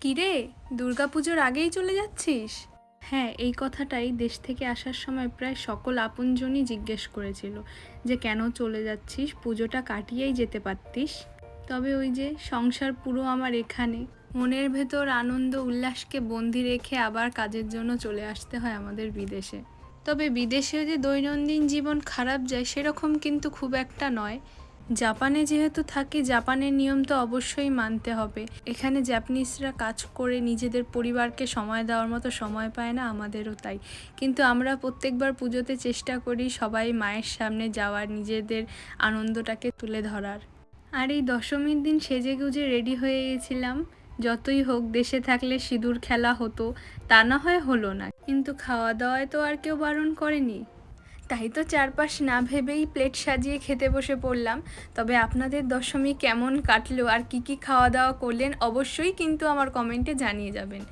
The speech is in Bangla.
কিরে, দুর্গাপুজোর আগেই চলে যাচ্ছিস? হ্যাঁ এই কথাটাই দেশ থেকে আসার সময় প্রায় সকল আপনজনই জিজ্ঞেস করেছিল যে কেন চলে যাচ্ছিস, পুজোটা কাটিয়েই যেতে পারতিস? তবে ওই যে সংসার পুরো আমার এখানে, মনের ভেতর আনন্দ উল্লাসকে বন্দি রেখে আবার কাজের জন্য চলে আসতে হয় আমাদের বিদেশে। তবে বিদেশেও যে দৈনন্দিন জীবন খারাপ যায় সেরকম কিন্তু খুব একটা নয়। জাপানে যেহেতু থাকি, জাপানের নিয়ম তো অবশ্যই মানতে হবে। এখানে জাপানিজরা কাজ করে নিজেদের পরিবারকে সময় দেওয়ার মতো সময় পায় না, আমাদেরও তাই। কিন্তু আমরা প্রত্যেকবার পুজোতে চেষ্টা করি সবাই মায়ের সামনে যাওয়ার, নিজেদের আনন্দটাকে তুলে ধরার। আর এই দশমীর দিন সেজে গুজে রেডি হয়ে গেছিলাম। যতই হোক, দেশে থাকলে সিঁদুর খেলা হতো, তা না হয় হলো না। কিন্তু খাওয়া দাওয়ায় তো আর কেউ বারণ করেনি। তাই তো চারপাশ না ভেবেই প্লেট সাজিয়ে খেতে বসে পড়লাম। তবে আপনাদের দশমী কেমন কাটলো আর কি কি খাওয়া দাওয়া করলেন অবশ্যই কিন্তু আমার কমেন্টে জানিয়ে যাবেন।